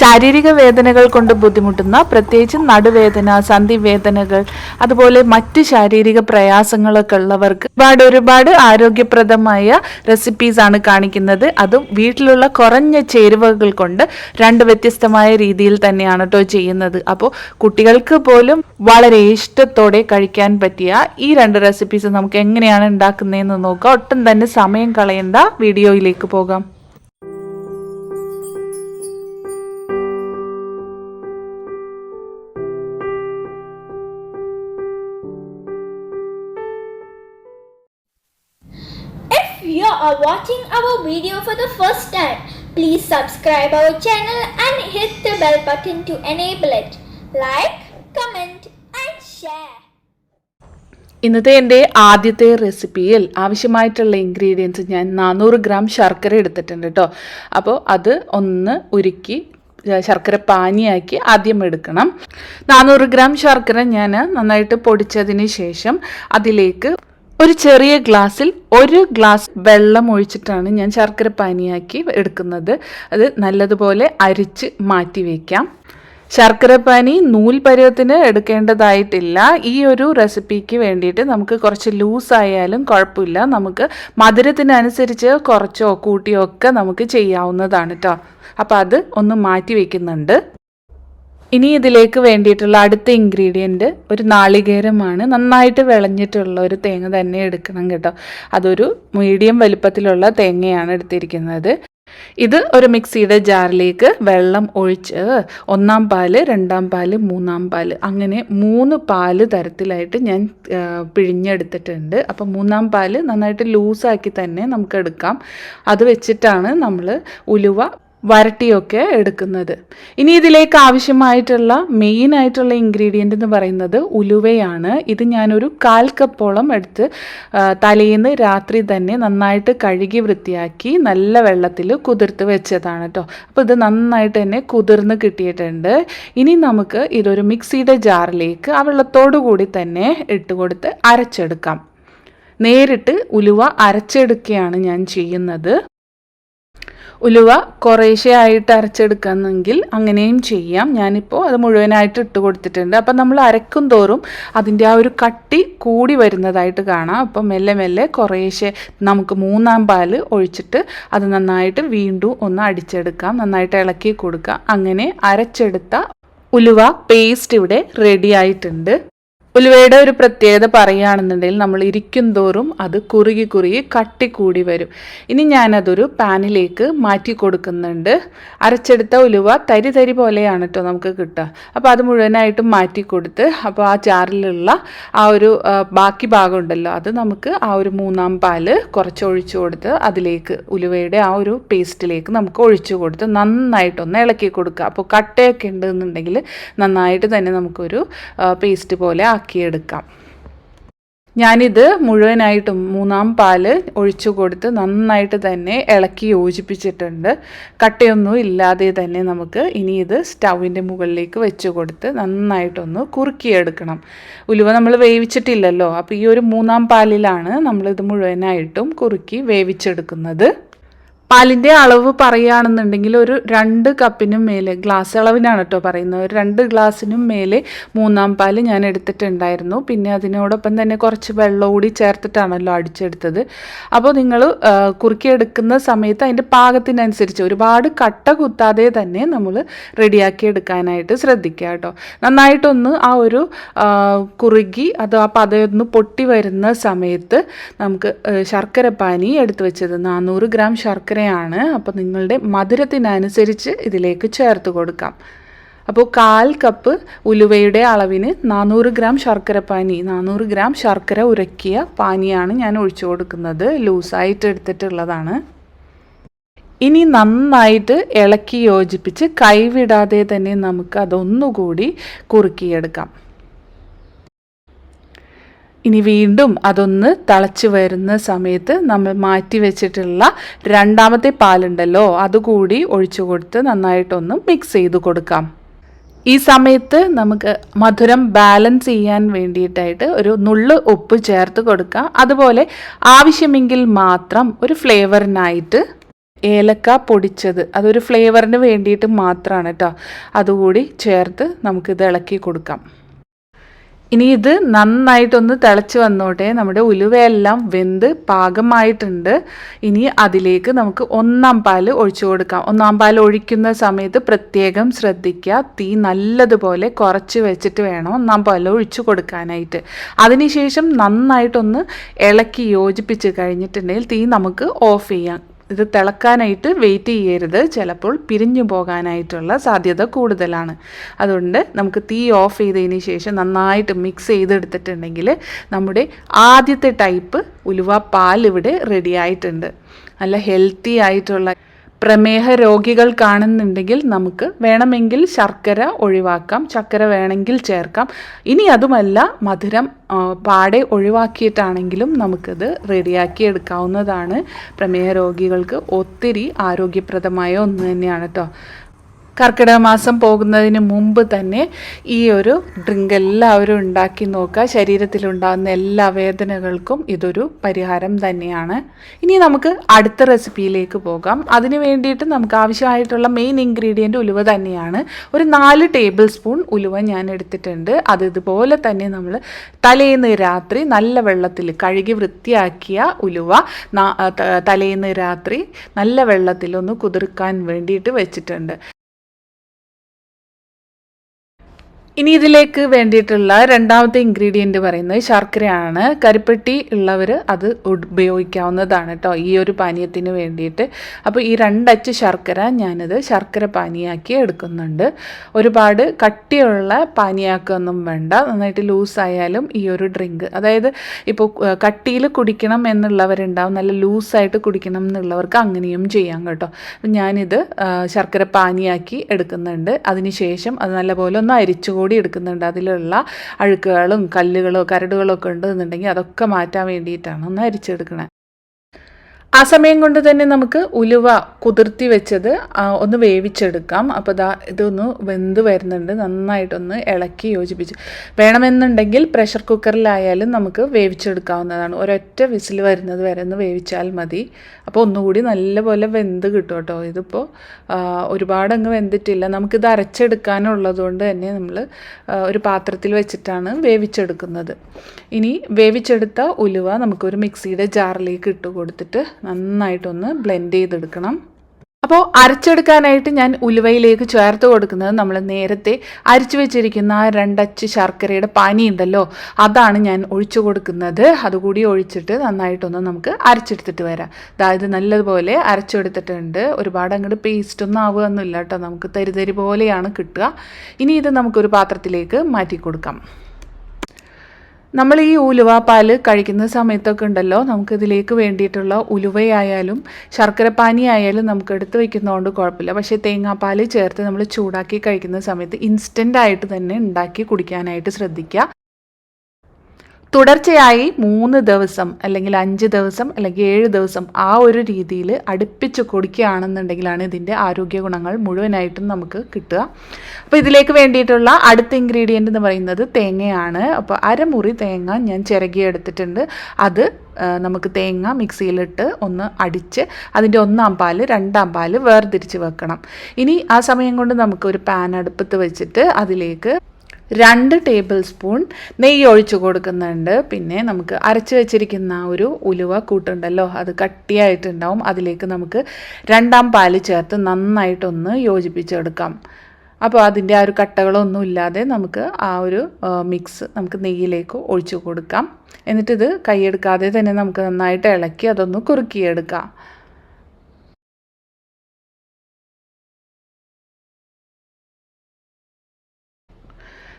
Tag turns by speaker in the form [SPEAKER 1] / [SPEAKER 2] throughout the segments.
[SPEAKER 1] ശാരീരിക വേദനകൾ കൊണ്ട് ബുദ്ധിമുട്ടുന്ന പ്രത്യേകിച്ച് നടുവേദന സന്ധിവേദനകൾ അതുപോലെ മറ്റ് ശാരീരിക പ്രയാസങ്ങളൊക്കെ ഉള്ളവർക്ക് ഒരുപാട് ഒരുപാട് ആരോഗ്യപ്രദമായ റെസിപ്പീസ് ആണ് കാണിക്കുന്നത്. അതും വീട്ടിലുള്ള കുറഞ്ഞ ചേരുവകൾ കൊണ്ട് രണ്ട് വ്യത്യസ്തമായ രീതിയിൽ തന്നെയാണ് കേട്ടോ ചെയ്യുന്നത്. അപ്പോൾ കുട്ടികൾക്ക് പോലും വളരെ ഇഷ്ടത്തോടെ കഴിക്കാൻ പറ്റിയ ഈ രണ്ട് റെസിപ്പീസ് നമുക്ക് എങ്ങനെയാണ് ഉണ്ടാക്കുന്നതെന്ന് നോക്കാം. ഒട്ടും തന്നെ സമയം കളയണ്ട വീഡിയോയിലേക്ക് പോകാം.
[SPEAKER 2] You are watching our video for the first time, please subscribe our channel and hit the bell button to enable it. Like, comment and share.
[SPEAKER 1] ഇന്നത്തെ എന്റെ ആദ്യത്തെ റെസിപ്പിയിൽ ആവശ്യമായിട്ടുള്ള ഇൻഗ്രീഡിയൻസ് ഞാൻ നാനൂറ് ഗ്രാം ശർക്കര എടുത്തിട്ടുണ്ട് കേട്ടോ അപ്പോൾ അത് ഒന്ന് ഉരുക്കി ശർക്കര പാനിയാക്കി ആദ്യം എടുക്കണം നാനൂറ് ഗ്രാം ശർക്കര ഞാൻ നന്നായിട്ട് പൊടിച്ചതിന് ശേഷം അതിലേക്ക് ഒരു ചെറിയ ഗ്ലാസ്സിൽ ഒരു ഗ്ലാസ് വെള്ളം ഒഴിച്ചിട്ടാണ് ഞാൻ ശർക്കര പാനിയാക്കി എടുക്കുന്നത്. അത് നല്ലതുപോലെ അരിച്ച് മാറ്റി വയ്ക്കാം ശർക്കരപ്പാനി നൂൽ പരുവത്തിന് എടുക്കേണ്ടതായിട്ടില്ല. ഈ ഒരു റെസിപ്പിക്ക് വേണ്ടിയിട്ട് നമുക്ക് കുറച്ച് ലൂസ് ആയാലും കുഴപ്പമില്ല. നമുക്ക് മധുരത്തിനനുസരിച്ച് കുറച്ചോ കൂട്ടിയോ ഒക്കെ നമുക്ക് ചെയ്യാവുന്നതാണ് കേട്ടോ അപ്പോൾ അത് ഒന്ന് മാറ്റി വയ്ക്കുന്നുണ്ട് ഇനി ഇതിലേക്ക് വേണ്ടിയിട്ടുള്ള അടുത്ത ഇൻഗ്രീഡിയന്റ് ഒരു നാളികേരമാണ്. നന്നായിട്ട് വിളഞ്ഞിട്ടുള്ള ഒരു തേങ്ങ തന്നെ എടുക്കണം കേട്ടോ. അതൊരു മീഡിയം വലുപ്പത്തിലുള്ള തേങ്ങയാണ് എടുത്തിരിക്കുന്നത്. ഇത് ഒരു മിക്സിയുടെ ജാറിലേക്ക് വെള്ളം ഒഴിച്ച് ഒന്നാം പാൽ രണ്ടാം പാൽ മൂന്നാം പാൽ അങ്ങനെ മൂന്ന് പാൽ തരത്തിലായിട്ട് ഞാൻ പിഴിഞ്ഞെടുത്തിട്ടുണ്ട്. അപ്പം മൂന്നാം പാൽ നന്നായിട്ട് ലൂസാക്കി തന്നെ നമുക്ക് എടുക്കാം. അത് വെച്ചിട്ടാണ് നമ്മൾ ഉലുവ വരട്ടിയൊക്കെ എടുക്കുന്നത്. ഇനി ഇതിലേക്ക് ആവശ്യമായിട്ടുള്ള മെയിൻ ആയിട്ടുള്ള ഇൻഗ്രീഡിയന്റ് എന്ന് പറയുന്നത് ഉലുവയാണ്. ഇത് ഞാനൊരു കാൽ കപ്പോളം എടുത്ത് തലേന്ന് രാത്രി തന്നെ നന്നായിട്ട് കഴുകി വൃത്തിയാക്കി നല്ല വെള്ളത്തിൽ കുതിർത്ത് വെച്ചതാണ് കേട്ടോ അപ്പോൾ ഇത് നന്നായിട്ട് തന്നെ കുതിർന്ന് കിട്ടിയിട്ടുണ്ട്. ഇനി നമുക്ക് ഇതൊരു മിക്സിയുടെ ജാറിലേക്ക് ആ വെള്ളത്തോടു കൂടി തന്നെ ഇട്ട് കൊടുത്ത് അരച്ചെടുക്കാം. നേരിട്ട് ഉലുവ അരച്ചെടുക്കുകയാണ് ഞാൻ ചെയ്യുന്നത്. ഉലുവ കുറേശ്ശെ ആയിട്ട് അങ്ങനെയും ചെയ്യാം. ഞാനിപ്പോൾ അത് മുഴുവനായിട്ട് ഇട്ട് കൊടുത്തിട്ടുണ്ട്. അപ്പം നമ്മൾ അരക്കും തോറും അതിന്റെ ആ ഒരു കട്ടി കൂടി വരുന്നതായിട്ട് കാണാം. അപ്പം മെല്ലെ മെല്ലെ കുറേശ്ശെ നമുക്ക് മൂന്നാം പാൽ ഒഴിച്ചിട്ട് അത് നന്നായിട്ട് വീണ്ടും ഒന്ന് അടിച്ചെടുക്കാം. നന്നായിട്ട് ഇളക്കി കൊടുക്കാം. അങ്ങനെ അരച്ചെടുത്ത ഉലുവ പേസ്റ്റ് ഇവിടെ റെഡി ആയിട്ടുണ്ട്. ഉലുവയുടെ ഒരു പ്രത്യേകത പറയുകയാണെന്നുണ്ടെങ്കിൽ നമ്മൾ ഇരിക്കും തോറും അത് കുറുകി കുറുകി കട്ടി കൂടി വരും. ഇനി ഞാനതൊരു പാനിലേക്ക് മാറ്റി കൊടുക്കുന്നുണ്ട്. അരച്ചെടുത്ത ഉലുവ തരി തരി പോലെയാണ് കേട്ടോ നമുക്ക് കിട്ടുക. അപ്പോൾ അത് മുഴുവനായിട്ടും മാറ്റി കൊടുത്ത് അപ്പോൾ ആ ചാറിലുള്ള ആ ഒരു ബാക്കി ഭാഗം ഉണ്ടല്ലോ അത് നമുക്ക് ആ ഒരു മൂന്നാം പാൽ കുറച്ച് ഒഴിച്ചു കൊടുത്ത് അതിലേക്ക് ഉലുവയുടെ ആ ഒരു പേസ്റ്റിലേക്ക് നമുക്ക് ഒഴിച്ചു കൊടുത്ത് നന്നായിട്ടൊന്ന് ഇളക്കി കൊടുക്കുക. അപ്പോൾ കട്ടയൊക്കെ ഉണ്ടെന്നുണ്ടെങ്കിൽ നന്നായിട്ട് തന്നെ നമുക്കൊരു പേസ്റ്റ് പോലെ ആക്കിയെടുക്കാം ഞാനിത് മുഴുവനായിട്ടും മൂന്നാം പാൽ ഒഴിച്ചു കൊടുത്ത് നന്നായിട്ട് തന്നെ ഇളക്കി യോജിപ്പിച്ചിട്ടുണ്ട്. കട്ടയൊന്നും ഇല്ലാതെ തന്നെ നമുക്ക് ഇനി ഇത് സ്റ്റൗവിന്റെ മുകളിലേക്ക് വെച്ച് കൊടുത്ത് നന്നായിട്ടൊന്ന് കുറുക്കിയെടുക്കണം. ഉലുവ നമ്മൾ വേവിച്ചിട്ടില്ലല്ലോ അപ്പോൾ ഈ ഒരു മൂന്നാം പാലിലാണ് നമ്മളിത് മുഴുവനായിട്ടും കുറുക്കി വേവിച്ചെടുക്കുന്നത്. പാലിന്റെ അളവ് പറയുകയാണെന്നുണ്ടെങ്കിൽ ഒരു രണ്ട് കപ്പിനും മേലെ ഗ്ലാസ് അളവിനാണ് കേട്ടോ പറയുന്നത്. ഒരു രണ്ട് ഗ്ലാസ്സിനും മേലെ മൂന്നാം പാൽ ഞാൻ എടുത്തിട്ടുണ്ടായിരുന്നു. പിന്നെ അതിനോടൊപ്പം തന്നെ കുറച്ച് വെള്ളം കൂടി ചേർത്തിട്ടാണല്ലോ അടിച്ചെടുത്തത്. അപ്പോൾ നിങ്ങൾ കുറുക്കിയെടുക്കുന്ന സമയത്ത് അതിന്റെ പാകത്തിനനുസരിച്ച് ഒരുപാട് കട്ട കുത്താതെ തന്നെ നമ്മൾ റെഡിയാക്കി എടുക്കാനായിട്ട് ശ്രദ്ധിക്കുക കേട്ടോ. നന്നായിട്ടൊന്ന് ആ ഒരു കുറുകി അത് ആ പതയൊന്ന് പൊട്ടി വരുന്ന സമയത്ത് നമുക്ക് ശർക്കര പാനി എടുത്തു വെച്ചത്. നാനൂറ് ഗ്രാം ശർക്കരയാണ് അപ്പോൾ നിങ്ങളുടെ മധുരത്തിനനുസരിച്ച് ഇതിലേക്ക് ചേർത്ത് കൊടുക്കാം. അപ്പോൾ കാൽ കപ്പ് ഉലുവയുടെ അളവിന് നാനൂറ് ഗ്രാം ശർക്കര പാനി നാനൂറ് ഗ്രാം ശർക്കര ഉരക്കിയ പാനിയാണ് ഞാൻ ഒഴിച്ചു കൊടുക്കുന്നത്. ലൂസായിട്ട് എടുത്തിട്ടുള്ളതാണ്. ഇനി നന്നായിട്ട് ഇളക്കി യോജിപ്പിച്ച് കൈവിടാതെ തന്നെ നമുക്ക് അതൊന്നുകൂടി കുറുക്കിയെടുക്കാം. ഇനി വീണ്ടും അതൊന്ന് തിളച്ച് വരുന്ന സമയത്ത് നമ്മൾ മാറ്റി വെച്ചിട്ടുള്ള രണ്ടാമത്തെ പാലുണ്ടല്ലോ അതുകൂടി ഒഴിച്ചു കൊടുത്ത് നന്നായിട്ടൊന്ന് മിക്സ് ചെയ്ത് കൊടുക്കാം. ഈ സമയത്ത് നമുക്ക് മധുരം ബാലൻസ് ചെയ്യാൻ വേണ്ടിയിട്ടായിട്ട് ഒരു നുള്ള് ഉപ്പ് ചേർത്ത് കൊടുക്കാം. അതുപോലെ ആവശ്യമെങ്കിൽ മാത്രം ഒരു ഫ്ലേവറിനായിട്ട് ഏലക്ക പൊടിച്ചത് അതൊരു ഫ്ലേവറിന് വേണ്ടിയിട്ട് മാത്രമാണ് കേട്ടോ അതുകൂടി ചേർത്ത് നമുക്കിത് ഇളക്കി കൊടുക്കാം. ഇനി ഇത് നന്നായിട്ടൊന്ന് തിളച്ച് വന്നോട്ടെ. നമ്മുടെ ഉലുവയെല്ലാം വെന്ത് പാകമായിട്ടുണ്ട്. ഇനി അതിലേക്ക് നമുക്ക് ഒന്നാം പാൽ ഒഴിച്ചു കൊടുക്കാം. ഒന്നാം പാൽ ഒഴിക്കുന്ന സമയത്ത് പ്രത്യേകം ശ്രദ്ധിക്കുക. തീ നല്ലതുപോലെ കുറച്ച് വെച്ചിട്ട് വേണം ഒന്നാം പാൽ ഒഴിച്ചു കൊടുക്കാനായിട്ട്. അതിനുശേഷം നന്നായിട്ടൊന്ന് ഇളക്കി യോജിപ്പിച്ച് കഴിഞ്ഞിട്ടുണ്ടെങ്കിൽ തീ നമുക്ക് ഓഫ് ചെയ്യാം. ഇത് തിളക്കാനായിട്ട് വെയിറ്റ് ചെയ്യരുത്. ചിലപ്പോൾ പിരിഞ്ഞു പോകാനായിട്ടുള്ള സാധ്യത കൂടുതലാണ്. അതുകൊണ്ട് നമുക്ക് തീ ഓഫ് ചെയ്തതിന് ശേഷം നന്നായിട്ട് മിക്സ് ചെയ്തെടുത്തിട്ടുണ്ടെങ്കിൽ നമ്മുടെ ആദ്യത്തെ ടൈപ്പ് ഉലുവ പാൽ ഇവിടെ റെഡി ആയിട്ടുണ്ട്. നല്ല ഹെൽത്തി ആയിട്ടുള്ള പ്രമേഹ രോഗികൾ കാണുന്നുണ്ടെങ്കിൽ നമുക്ക് വേണമെങ്കിൽ ശർക്കര ഒഴിവാക്കാം ചക്കര വേണമെങ്കിൽ ചേർക്കാം. ഇനി അതുമല്ല മധുരം പാടെ ഒഴിവാക്കിയിട്ടാണെങ്കിലും നമുക്കത് റെഡിയാക്കി എടുക്കാവുന്നതാണ്. പ്രമേഹ രോഗികൾക്ക് ഒത്തിരി ആരോഗ്യപ്രദമായ ഒന്ന് തന്നെയാണ് കേട്ടോ കർക്കിടക മാസം പോകുന്നതിന് മുമ്പ് തന്നെ ഈ ഒരു ഡ്രിങ്ക് എല്ലാവരും ഉണ്ടാക്കി നോക്കുക. ശരീരത്തിലുണ്ടാകുന്ന എല്ലാ വേദനകൾക്കും ഇതൊരു പരിഹാരം തന്നെയാണ്. ഇനി നമുക്ക് അടുത്ത റെസിപ്പിയിലേക്ക് പോകാം. അതിന് വേണ്ടിയിട്ട് നമുക്ക് ആവശ്യമായിട്ടുള്ള മെയിൻ ഇൻഗ്രീഡിയന്റ് ഉലുവ തന്നെയാണ്. ഒരു നാല് ടേബിൾ സ്പൂൺ ഉലുവ ഞാൻ എടുത്തിട്ടുണ്ട്. അത് ഇതുപോലെ തന്നെ നമ്മൾ തലേന്ന് രാത്രി നല്ല വെള്ളത്തിൽ കഴുകി വൃത്തിയാക്കിയ ഉലുവ തലേന്ന് രാത്രി നല്ല വെള്ളത്തിൽ ഒന്ന് കുതിർക്കാൻ വേണ്ടിയിട്ട് വെച്ചിട്ടുണ്ട്. ഇനി ഇതിലേക്ക് വേണ്ടിയിട്ടുള്ള രണ്ടാമത്തെ ഇൻഗ്രീഡിയന്റ് പറയുന്നത് ശർക്കരയാണ്. കരിപ്പെട്ടി ഉള്ളവർ അത് ഉപയോഗിക്കാവുന്നതാണ് കേട്ടോ ഈ ഒരു പാനീയത്തിന് വേണ്ടിയിട്ട്. അപ്പോൾ ഈ രണ്ടച്ച് ശർക്കര ഞാനത് ശർക്കര പാനീയാക്കി എടുക്കുന്നുണ്ട്. ഒരുപാട് കട്ടിയുള്ള പാനീയാക്കൊന്നും വേണ്ട നന്നായിട്ട് ലൂസായാലും ഈ ഒരു ഡ്രിങ്ക് അതായത് ഇപ്പോൾ കട്ടിയിൽ കുടിക്കണം എന്നുള്ളവരുണ്ടാവും നല്ല ലൂസായിട്ട് കുടിക്കണം എന്നുള്ളവർക്ക് അങ്ങനെയും ചെയ്യാം കേട്ടോ. ഞാനിത് ശർക്കര പാനിയാക്കി എടുക്കുന്നുണ്ട്. അതിനുശേഷം അത് നല്ലപോലെ ഒന്ന് അരിച്ചു കൂടി എടുക്കുന്നുണ്ട്. അതിലുള്ള അഴുക്കുകളും കല്ലുകളോ കരടുകളോ ഒക്കെ ഉണ്ടെന്നുണ്ടെങ്കിൽ അതൊക്കെ മാറ്റാൻ വേണ്ടിയിട്ടാണ് ഒന്ന് അരിച്ചെടുക്കണേ. ആ സമയം കൊണ്ട് തന്നെ നമുക്ക് ഉലുവ കുതിർത്തി വെച്ചത് ഒന്ന് വേവിച്ചെടുക്കാം. അപ്പോൾ ദാ ഇതൊന്ന് വെന്ത് വരുന്നുണ്ട്. നന്നായിട്ടൊന്ന് ഇളക്കി യോജിപ്പിച്ച്. വേണമെന്നുണ്ടെങ്കിൽ പ്രഷർ കുക്കറിലായാലും നമുക്ക് വേവിച്ചെടുക്കാവുന്നതാണ്. ഒരൊറ്റ വിസിൽ വരുന്നത് വരെ ഒന്ന് വേവിച്ചാൽ മതി. അപ്പോൾ ഒന്നുകൂടി നല്ലപോലെ വെന്ത് കിട്ടും കേട്ടോ. ഇതിപ്പോൾ ഒരുപാട് ഒരുപാടങ്ങ് വെന്തിട്ടില്ല. നമുക്കിത് അരച്ചെടുക്കാനുള്ളത് കൊണ്ട് തന്നെ നമ്മൾ ഒരു പാത്രത്തിൽ വെച്ചിട്ടാണ് വേവിച്ചെടുക്കുന്നത്. ഇനി വേവിച്ചെടുത്ത ഉലുവ നമുക്കൊരു മിക്സിയുടെ ജാറിലേക്ക് ഇട്ട് കൊടുത്തിട്ട് നന്നായിട്ടൊന്ന് ബ്ലെൻഡ് ചെയ്തെടുക്കണം. അപ്പോൾ അരച്ചെടുക്കാനായിട്ട് ഞാൻ ഉലുവയിലേക്ക് ചേർത്ത് കൊടുക്കുന്നത് നമ്മൾ നേരത്തെ അരിച്ചു വെച്ചിരിക്കുന്ന ആ രണ്ടച്ച് ശർക്കരയുടെ പാനി ഉണ്ടല്ലോ അതാണ് ഞാൻ ഒഴിച്ചു കൊടുക്കുന്നത്. അതുകൂടി ഒഴിച്ചിട്ട് നന്നായിട്ടൊന്ന് നമുക്ക് അരച്ചെടുത്തിട്ട് വരാം. അതായത് നല്ലതുപോലെ അരച്ചെടുത്തിട്ടുണ്ട്. ഒരുപാട് അങ്ങോട്ട് പേസ്റ്റ് ഒന്നും ആവുകയൊന്നുമില്ല കേട്ടോ. നമുക്ക് തരിതരി പോലെയാണ് കിട്ടുക. ഇനി ഇത് നമുക്കൊരു പാത്രത്തിലേക്ക് മാറ്റി കൊടുക്കാം നമ്മൾ ഈ ഉലുവ പാൽ കഴിക്കുന്ന സമയത്തൊക്കെ ഉണ്ടല്ലോ നമുക്കിതിലേക്ക് വേണ്ടിയിട്ടുള്ള ഉലുവയായാലും ശർക്കരപ്പാനി ആയാലും നമുക്ക് എടുത്ത് വയ്ക്കുന്നതുകൊണ്ട് കുഴപ്പമില്ല. പക്ഷേ തേങ്ങാപ്പാൽ ചേർത്ത് നമ്മൾ ചൂടാക്കി കഴിക്കുന്ന സമയത്ത് ഇൻസ്റ്റന്റ് ആയിട്ട് തന്നെ ഉണ്ടാക്കി കുടിക്കാനായിട്ട് ശ്രദ്ധിക്കുക. തുടർച്ചയായി മൂന്ന് ദിവസം അല്ലെങ്കിൽ അഞ്ച് ദിവസം അല്ലെങ്കിൽ ഏഴ് ദിവസം ആ ഒരു രീതിയിൽ അടുപ്പിച്ച് കുടിക്കുകയാണെന്നുണ്ടെങ്കിലാണ് ഇതിന്റെ ആരോഗ്യ ഗുണങ്ങൾ മുഴുവനായിട്ടും നമുക്ക് കിട്ടുക. അപ്പോൾ ഇതിലേക്ക് വേണ്ടിയിട്ടുള്ള അടുത്ത ഇൻഗ്രീഡിയന്റ് എന്ന് പറയുന്നത് തേങ്ങയാണ്. അപ്പോൾ അരമുറി തേങ്ങ ഞാൻ ചിരകിയെടുത്തിട്ടുണ്ട് അത് നമുക്ക് തേങ്ങ മിക്സിയിലിട്ട് ഒന്ന് അടിച്ച് അതിന്റെ ഒന്നാം പാൽ രണ്ടാം പാൽ വേർതിരിച്ച് വെക്കണം. ഇനി ആ സമയം കൊണ്ട് നമുക്ക് ഒരു പാൻ അടുപ്പത്ത് വെച്ചിട്ട് അതിലേക്ക് രണ്ട് ടേബിൾ സ്പൂൺ നെയ്യ് ഒഴിച്ച് കൊടുക്കുന്നുണ്ട്. പിന്നെ നമുക്ക് അരച്ച് വെച്ചിരിക്കുന്ന ഒരു ഉലുവ കൂട്ടുണ്ടല്ലോ അത് കട്ടിയായിട്ടുണ്ടാവും. അതിലേക്ക് നമുക്ക് രണ്ടാം പാൽ ചേർത്ത് നന്നായിട്ടൊന്ന് യോജിപ്പിച്ചെടുക്കാം. അപ്പോൾ അതിന്റെ ആ ഒരു കട്ടകളൊന്നും ഇല്ലാതെ നമുക്ക് ആ ഒരു മിക്സ് നമുക്ക് നെയ്യിലേക്ക് ഒഴിച്ചു കൊടുക്കാം. എന്നിട്ടിത് കൈയെടുക്കാതെ തന്നെ നമുക്ക് നന്നായിട്ട് ഇളക്കി അതൊന്ന് കുറുക്കിയെടുക്കാം.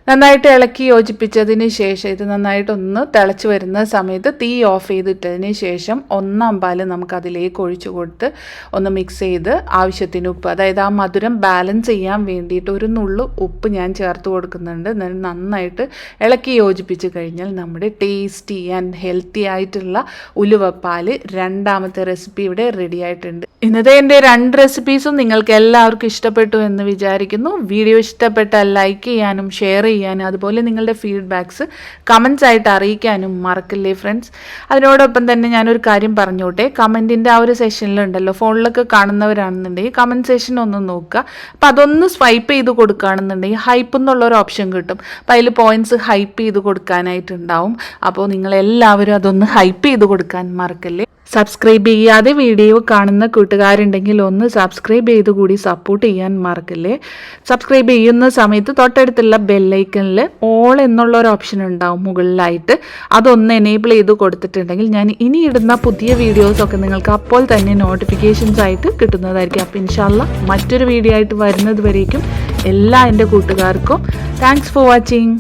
[SPEAKER 1] നന്നായിട്ട് ഇളക്കി യോജിപ്പിച്ചതിന് ശേഷം ഇത് നന്നായിട്ടൊന്ന് തിളച്ച് വരുന്ന സമയത്ത് തീ ഓഫ് ചെയ്തിട്ടതിന് ശേഷം ഒന്നാം പാൽ നമുക്ക് അതിലേക്ക് ഒഴിച്ചു കൊടുത്ത് ഒന്ന് മിക്സ് ചെയ്ത് ആവശ്യത്തിന് ഉപ്പ്. അതായത് ആ മധുരം ബാലൻസ് ചെയ്യാൻ വേണ്ടിയിട്ട് ഒരു നുള്ളു ഉപ്പ് ഞാൻ ചേർത്ത് കൊടുക്കുന്നുണ്ട്. നന്നായിട്ട് ഇളക്കി യോജിപ്പിച്ച് കഴിഞ്ഞാൽ നമ്മുടെ ടേസ്റ്റി ആൻഡ് ഹെൽത്തി ആയിട്ടുള്ള ഉലുവപ്പാൽ രണ്ടാമത്തെ റെസിപ്പി ഇവിടെ റെഡി ആയിട്ടുണ്ട്. ഇന്നത്തെ എന്റെ രണ്ട് റെസിപ്പീസും നിങ്ങൾക്ക് എല്ലാവർക്കും ഇഷ്ടപ്പെട്ടു എന്ന് വിചാരിക്കുന്നു. വീഡിയോ ഇഷ്ടപ്പെട്ടാൽ ലൈക്ക് ചെയ്യാനും ഷെയർ അതുപോലെ നിങ്ങളുടെ ഫീഡ്ബാക്ക്സ് കമൻസ് ആയിട്ട് അറിയിക്കാനും മറക്കില്ലേ ഫ്രണ്ട്സ് അതിനോടൊപ്പം തന്നെ ഞാനൊരു കാര്യം പറഞ്ഞോട്ടെ കമന്റിന്റെ ആ ഒരു സെഷനിലുണ്ടല്ലോ ഫോണിലൊക്കെ കാണുന്നവരാണെന്നുണ്ടെങ്കിൽ കമന്റ് സെഷൻ ഒന്ന് നോക്കുക. അപ്പോൾ അതൊന്ന് സ്വൈപ്പ് ചെയ്ത് കൊടുക്കുകയാണെന്നുണ്ടെങ്കിൽ ഹൈപ്പ് എന്നുള്ള ഒരു ഓപ്ഷൻ കിട്ടും. അപ്പോൾ അതിൽ പോയിന്റ്സ് ഹൈപ്പ് ചെയ്ത് കൊടുക്കാനായിട്ടുണ്ടാവും. അപ്പോൾ നിങ്ങളെല്ലാവരും അതൊന്ന് ഹൈപ്പ് ചെയ്ത് കൊടുക്കാൻ മറക്കല്ലേ? സബ്സ്ക്രൈബ് ചെയ്യാതെ വീഡിയോ കാണുന്ന കൂട്ടുകാരുണ്ടെങ്കിൽ ഒന്ന് സബ്സ്ക്രൈബ് ചെയ്ത് കൂടി സപ്പോർട്ട് ചെയ്യാൻ മറക്കല്ലേ? സബ്സ്ക്രൈബ് ചെയ്യുന്ന സമയത്ത് തൊട്ടടുത്തുള്ള ബെല്ലൈക്കണിൽ ഓൾ എന്നുള്ള ഒരു ഓപ്ഷൻ ഉണ്ടാവും മുകളിലായിട്ട്. അതൊന്ന് എനേബിൾ ചെയ്ത് കൊടുത്തിട്ടുണ്ടെങ്കിൽ ഞാൻ ഇനി ഇടുന്ന പുതിയ വീഡിയോസൊക്കെ നിങ്ങൾക്ക് അപ്പോൾ തന്നെ നോട്ടിഫിക്കേഷൻസ് ആയിട്ട് കിട്ടുന്നതായിരിക്കും. അപ്പോൾ ഇൻഷാല്ല മറ്റൊരു വീഡിയോ ആയിട്ട് വരുന്നത് വരേക്കും എല്ലാ എന്റെ കൂട്ടുകാർക്കും. Thanks for watching